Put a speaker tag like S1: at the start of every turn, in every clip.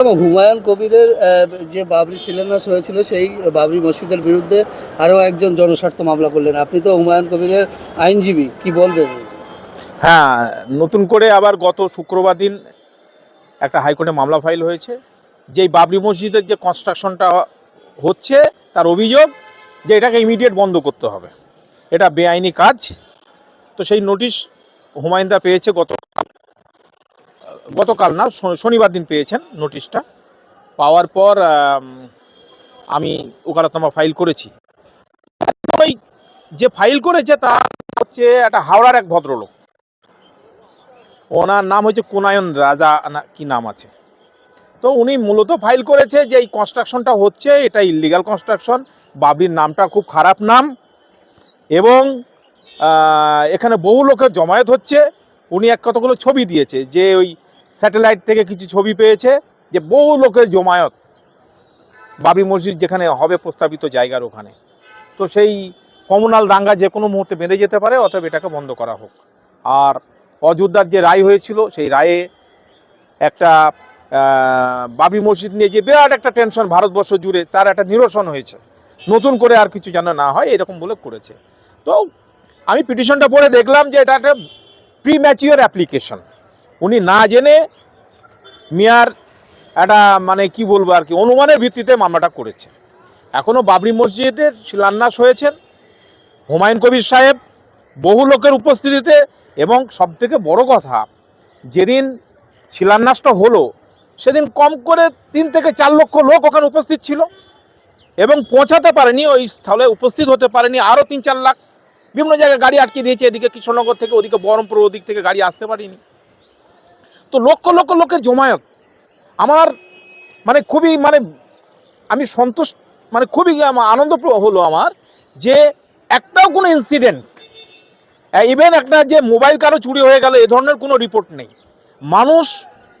S1: হুমায়ুন কবিরের যে বাবরি শিলান্যাস হয়েছিল, সেই বাবরি মসজিদের বিরুদ্ধে আরও একজন জনস্বার্থ মামলা করলেন। আপনি তো হুমায়ুন কবিরের আইনজীবী, কি বলবেন?
S2: হ্যাঁ নতুন করে আবার গত শুক্রবার দিন একটা হাইকোর্টে মামলা ফাইল হয়েছে। যেই বাবরি মসজিদের যে কনস্ট্রাকশনটা হচ্ছে, তার অভিযোগ যে এটাকে ইমিডিয়েট বন্ধ করতে হবে। এটা বেআইনি কাজ। তো সেই নোটিশ হুমায়ুনদা পেয়েছে গত গতকাল না শনিবার দিন পেয়েছেন নোটিশটা। পাওয়ার পর, আমি ওকালতনামা ফাইল করেছি। ওই যে ফাইল করেছে তা হচ্ছে একটা হাওড়ার এক ভদ্রলোক। ওনার নাম হচ্ছে কুনায়ন রাজা, না, কি নাম আছে? তো উনি মূলত ফাইল করেছে যে এই কনস্ট্রাকশনটা হচ্ছে, এটা ইলিগাল কনস্ট্রাকশন বাবরির নামটা খুব খারাপ নাম। এবং এখানে বহু লোকের জমায়েত হচ্ছে। উনি এক কতগুলো ছবি দিয়েছে যে ওই স্যাটেলাইট থেকে কিছু ছবি পেয়েছে যে বহু লোকের জমায়েত বাবরি মসজিদ যেখানে হবে প্রস্তাবিত জায়গার ওখানে। তো সেই কমনাল দাঙ্গা যে কোনো মুহূর্তে বেঁধে যেতে পারে, অতএব এটাকে বন্ধ করা হোক। আর অযোধ্যার যে রায় হয়েছিল, সেই রায়ে একটা বাবি মসজিদ নিয়ে যে বিরাট একটা টেনশন ভারতবর্ষ জুড়ে, তার একটা নিরসন হয়েছে। নতুন করে আর কিছু যেন না হয়, এরকম বলে করেছে। তো আমি পিটিশনটা পড়ে দেখলাম যে এটা একটা প্রি ম্যাচিওর অ্যাপ্লিকেশন উনি না জেনে মিয়ার একটা মানে কি বলব আর কি, অনুমানের ভিত্তিতে মামলাটা করেছে এখনও বাবরি মসজিদের শিলান্যাস হয়েছেন হুমায়ুন কবির সাহেব বহু লোকের উপস্থিতিতে এবং সবথেকে বড় কথা, যেদিন শিলান্যাসটা হলো, সেদিন কম করে তিন থেকে চার লক্ষ লোক ওখানে উপস্থিত ছিল এবং পৌঁছাতে পারেনি, ওই স্থলে উপস্থিত হতে পারেনি, আরও তিন চার লাখ। বিভিন্ন জায়গায় গাড়ি আটকে দিয়েছে, এদিকে কৃষ্ণনগর থেকে ওদিকে বহরমপুর ওদিক থেকে গাড়ি আসতে পারেনি। তো লক্ষ লক্ষ লোকের জমায়েত। আমার মানে খুবই মানে আমি সন্তোষ মানে খুবই আনন্দ হলো আমার যে একটাও কোনো ইনসিডেন্ট ইভেন একটা যে মোবাইল কারও চুরি হয়ে গেল, এ ধরনের কোনো রিপোর্ট নেই। মানুষ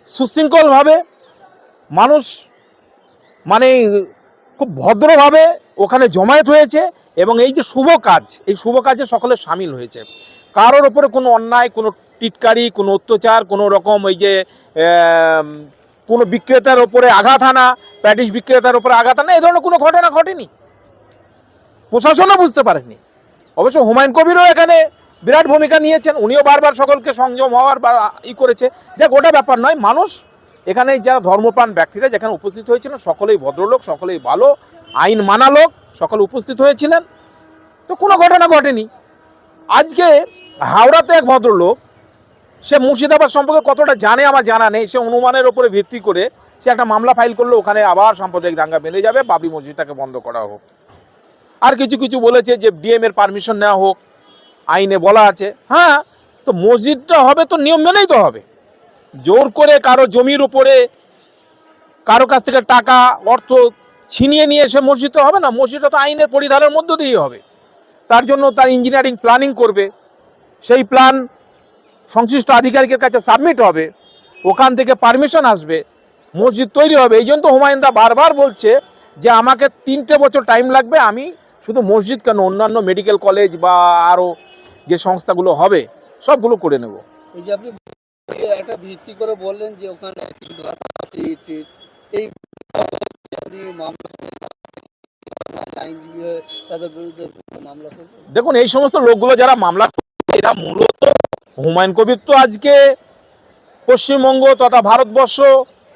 S2: সুশৃঙ্খলভাবে, মানুষ মানে খুব ভদ্রভাবে ওখানে জমায়েত হয়েছে এবং এই যে শুভ কাজ, এই শুভ কাজে সকলে সামিল হয়েছে। কারোর ওপরে কোনো অন্যায়, কোনো টিটকারি, কোনো অত্যাচার, কোনো রকম ওই যে কোনো বিক্রেতার ওপরে আঘাত আনা, প্যাটিস বিক্রেতার ওপরে আঘাত আনা, এই ধরনের কোনো ঘটনা ঘটেনি। প্রশাসনও বুঝতে পারেনি। অবশ্য হুমায়ুন কবিরও এখানে বিরাট ভূমিকা নিয়েছেন। উনিও বারবার সকলকে সংযম হওয়ার বা ই করেছে। যে গোটা ব্যাপার নয়, মানুষ এখানে যারা ধর্মপ্রাণ ব্যক্তিরা যেখানে উপস্থিত হয়েছিলেন, সকলেই ভদ্রলোক, সকলেই ভালো, আইন মানা লোক, সকলে উপস্থিত হয়েছিলেন। তো কোনো ঘটনা ঘটেনি। আজকে হাওড়াতে এক ভদ্রলোক সে মুর্শিদাবাদ সম্পর্কে কতটা জানে আমার জানা নেই। সে অনুমানের ওপরে ভিত্তি করে সে একটা মামলা ফাইল করল, ওখানে আবার সাম্প্রদায়িক দাঙ্গা বেঁধে যাবে, বাবরি মসজিদটাকে বন্ধ করা হোক। আর কিছু কিছু বলেছে যে ডিএম এর পারমিশন নেওয়া হোক, আইনে বলা আছে। হ্যাঁ তো মসজিদটা হবে তো নিয়ম মেনেই তো হবে। জোর করে কারও জমির উপরে কারও কাছ থেকে টাকা, অর্থ ছিনিয়ে নিয়ে এসে মসজিদটা হবে না, মসজিদটা তো আইনের পরিধানের মধ্য দিয়েই হবে। তার জন্য তার ইঞ্জিনিয়ারিং প্ল্যানিং করবে। সেই প্ল্যান সংশ্লিষ্ট আধিকারিকের কাছে সাবমিট হবে ওখান থেকে পারমিশন আসবে মসজিদ তৈরি হবে। এই জন্য তো হুমায়ুনদা বারবার বলছে যে আমাকে তিনটে বছর টাইম লাগবে আমি শুধু মসজিদ কেন অন্যান্য মেডিকেল কলেজ বা আরও যে সংস্থাগুলো হবে সবগুলো করে নেব।
S1: এই যে আপনি একটা ভিত্তি করে বললেন যে ওখানে এই
S2: দেখুন এই সমস্ত লোকগুলো যারা মামলা এরা মূলত হুমায়ুন কবির তো আজকে পশ্চিমবঙ্গ তথা ভারতবর্ষ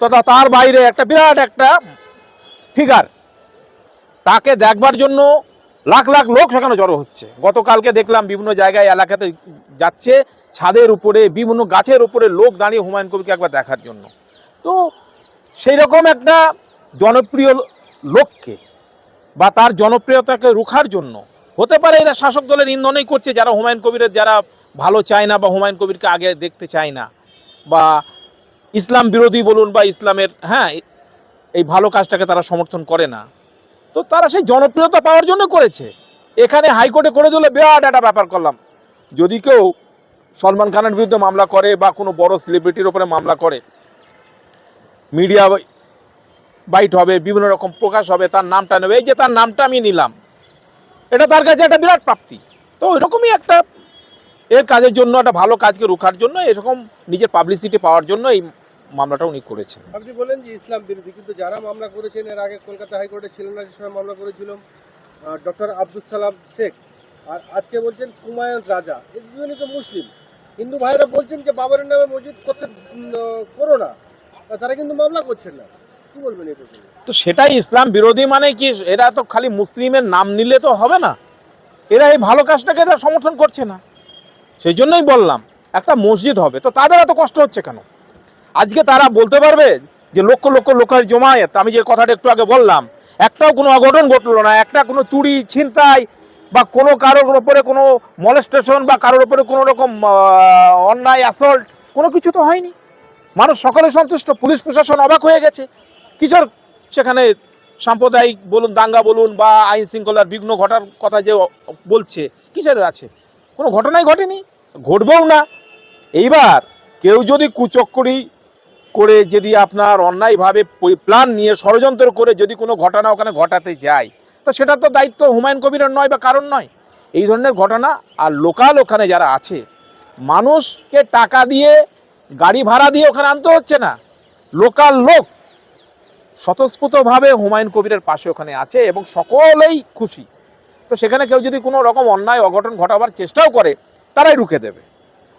S2: তথা তার বাইরে একটা বিরাট একটা ফিগার তাকে দেখবার জন্য লাখ লাখ লোক সেখানে জড়ো হচ্ছে। গতকালকে দেখলাম বিভিন্ন জায়গায়, এলাকাতে যাচ্ছে ছাদের উপরে, বিভিন্ন গাছের উপরে লোক দাঁড়িয়ে হুমায়ুন কবিরকে একবার দেখার জন্য। তো সেই রকম একটা জনপ্রিয় লোককে বা তার জনপ্রিয়তাকে রুখার জন্য হতে পারে এরা শাসক দলের ইন্ধনেই করছে, যারা হুমায়ুন কবিরের, যারা ভালো চায় না বা হুমায়ুন কবিরকে আগে দেখতে চায় না বা ইসলাম বিরোধী বলুন বা ইসলামের হ্যাঁ এই ভালো কাজটাকে তারা সমর্থন করে না। তো তারা সেই জনপ্রিয়তা পাওয়ার জন্য করেছে। এখানে হাইকোর্টে করে দিলে, বিরাট একটা ব্যাপার করলাম। যদি কেউ সলমান খানের বিরুদ্ধে মামলা করে বা কোনো বড় সেলিব্রিটির ওপরে মামলা করে মিডিয়া বাইট হবে, বিভিন্ন রকম প্রকাশ হবে, তার নামটা নেবে, এই যে তার নামটা আমি নিলাম। এটা তার কাছে একটা বিরাট প্রাপ্তি। তো ওইরকমই একটা এর কাজের জন্য একটা ভালো কাজকে রোখার জন্য এরকম নিজের পাবলিসিটি পাওয়ার জন্য এই মামলাটা উনি করেছেন।
S3: আপনি বলেন যে ইসলাম বিরোধী কিন্তু যারা মামলা করেছেন এর আগে কলকাতা হাইকোর্টে ছিলেন না সে সময় মামলা করেছিল ডক্টর আব্দুল সালাম শেখ। আর আজকে বলছেন হুমায়ুন রাজা এই দুজনই তো মুসলিম। হিন্দু ভাইরা বলছেন যে বাবরের নামে মসজিদ করতে করো না তারা কিন্তু মামলা করছেন না। কি বলবেন এই প্রসঙ্গে?
S2: তো সেটাই ইসলাম বিরোধী মানে কি এরা তো খালি মুসলিমের নাম নিলে তো হবে না। এরা এই ভালো কাজটাকে এরা সমর্থন করছে না। সেই জন্যই বললাম, একটা মসজিদ হবে। তো তাদের এত কষ্ট হচ্ছে কেন? আজকে তারা বলতে পারবে যে লক্ষ লক্ষ লোকের জমায়েত, আমি যে কথাটা একটু আগে বললাম, একটাও কোনো অঘটন ঘটলো না, একটা কোনো চুরি, ছিনতাই বা কোনো কারোর ওপরে কোনো মলেস্টেশন বা কারোর ওপরে কোনো রকম অন্যায় অ্যাসল্ট কোনো কিছু তো হয়নি। মানুষ সকলে সন্তুষ্ট, পুলিশ প্রশাসন অবাক হয়ে গেছে। কিসের সেখানে সাম্প্রদায়িক বলুন, দাঙ্গা বলুন বা আইন শৃঙ্খলার বিঘ্ন ঘটার কথা যে বলছে, কিসের আছে? কোনো ঘটনাই ঘটেনি, ঘটবেও না। এইবার কেউ যদি কুচক্করি করে যদি আপনার অন্যায়ভাবে প্ল্যান নিয়ে ষড়যন্ত্র করে যদি কোনো ঘটনা ওখানে ঘটাতে যায়, তো সেটা তো দায়িত্ব হুমায়ুন কবিরের নয় বা কারণ নয়। এই ধরনের ঘটনা আর লোকাল ওখানে যারা আছে, মানুষকে টাকা দিয়ে গাড়ি ভাড়া দিয়ে ওখানে আনতে হচ্ছে না। লোকাল লোক স্বতঃস্ফূর্তভাবে হুমায়ুন কবিরের পাশে ওখানে আছে এবং সকলেই খুশি। তো সেখানে কেউ যদি কোনো রকম অন্যায়, অঘটন ঘটাবার চেষ্টাও করে, তারাই রুখে দেবে।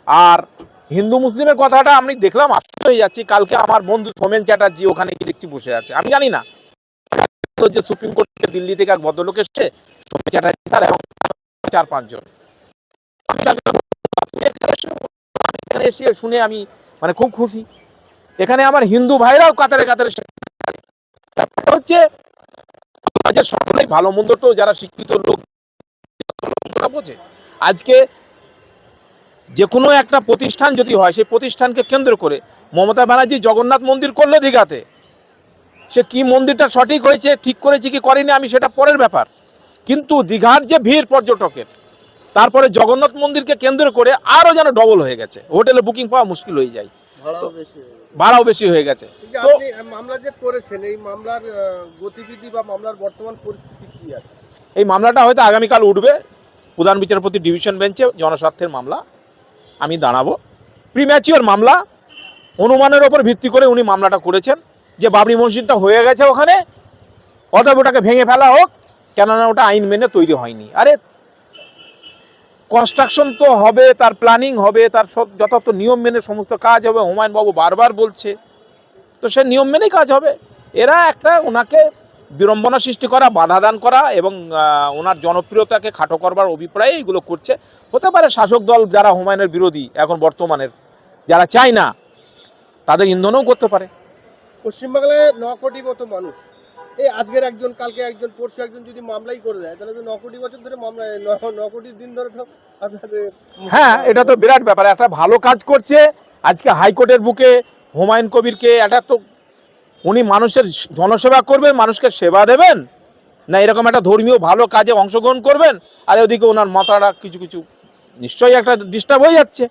S2: আর হিন্দু মুসলিমের কথাটা আমি দেখলাম, আশ্চর্য হয়ে যাচ্ছি, কালকে আমার বন্ধু সোমেন চ্যাটার্জি ওখানে গিয়ে দেখছি বসে আছে। আমি জানি না। যে সুপ্রিম কোর্টে দিল্লি থেকে এক ভদ্রলোক এসছে, সোমেন চ্যাটার্জি স্যার এবং চার পাঁচজন। এসে- শুনে আমি মানে খুব খুশি। এখানে আমার হিন্দু ভাইরাও কাতারে কাতারে হচ্ছে সমাজের সকলেই ভালো মন্দ তো যারা শিক্ষিত লোক বোঝে আজকে যে কোনো একটা প্রতিষ্ঠান যদি হয়, সেই প্রতিষ্ঠানকে কেন্দ্র করে মমতা ব্যানার্জি জগন্নাথ মন্দির করল দীঘাতে। সে কি মন্দিরটা সঠিক হয়েছে, ঠিক করেছে কি করেনি, আমি সেটা পরের ব্যাপার। কিন্তু দীঘার যে ভিড় পর্যটকের, তারপরে জগন্নাথ মন্দিরকে কেন্দ্র করে আরও যেন ডবল হয়ে গেছে। হোটেলে বুকিং পাওয়া মুশকিল হয়ে যায়।
S1: ভাড়াও বেশি হয়ে গেছে।
S2: হয়ে তো-
S3: মামলা যে করেছেন এই মামলার গতিবিধি বা মামলার বর্তমান পরিস্থিতি কি আছে?
S2: এই মামলাটা হয়তো আগামীকাল উঠবে। প্রধান বিচারপতি ডিভিশন বেঞ্চে জনস্বার্থের মামলা। আমি দাঁড়াবো। প্রিম্যাচিওর মামলা। অনুমানের ওপর ভিত্তি করে উনি মামলাটা করেছেন। যে বাবরি মসজিদটা হয়ে গেছে ওখানে অতএব ওটাকে ভেঙে ফেলা হোক। কেননা ওটা আইন মেনে তৈরি হয়নি। আরে কনস্ট্রাকশন তো হবে, তার প্ল্যানিং হবে, তার সব যথার্থ নিয়ম মেনে সমস্ত কাজ হবে। হুমায়ুনবাবু বারবার বলছে, তো সে নিয়ম মেনেই কাজ হবে। এরা একটা ওনাকে বিড়ম্বনা সৃষ্টি করা, বাধা দান করা এবং ওনার জনপ্রিয়তাকে খাটো করবার অভিপ্রায়ে এইগুলো করছে। হতে পারে শাসক দল যারা হুমায়ুনের বিরোধী, এখন বর্তমানের, যারা চায় না, তাদের ইন্ধনও করতে পারে।
S3: পশ্চিমবাংলায় ন কোটি মতো মানুষ। এই আজকের একজন, কালকে একজন, পরশু একজন যদি মামলাই করে দেয়, তাহলে তো ন কোটি বছর ধরে মামলা, ন- কোটি দিন ধরে তো
S2: হ্যাঁ এটা তো বিরাট ব্যাপার। একটা ভালো কাজ করছে। আজকে হাইকোর্টের বুকে হুমায়ুন কবিরকে একটা তো উনি মানুষের জনসেবা করবেন, মানুষকে সেবা দেবেন? না, এরকম একটা ধর্মীয় ভালো কাজে অংশগ্রহণ করবেন? আর ওদিকে ওনার মাথাটা কিছু কিছু, নিশ্চয়ই একটা ডিস্টার্ব হয়ে যাচ্ছে।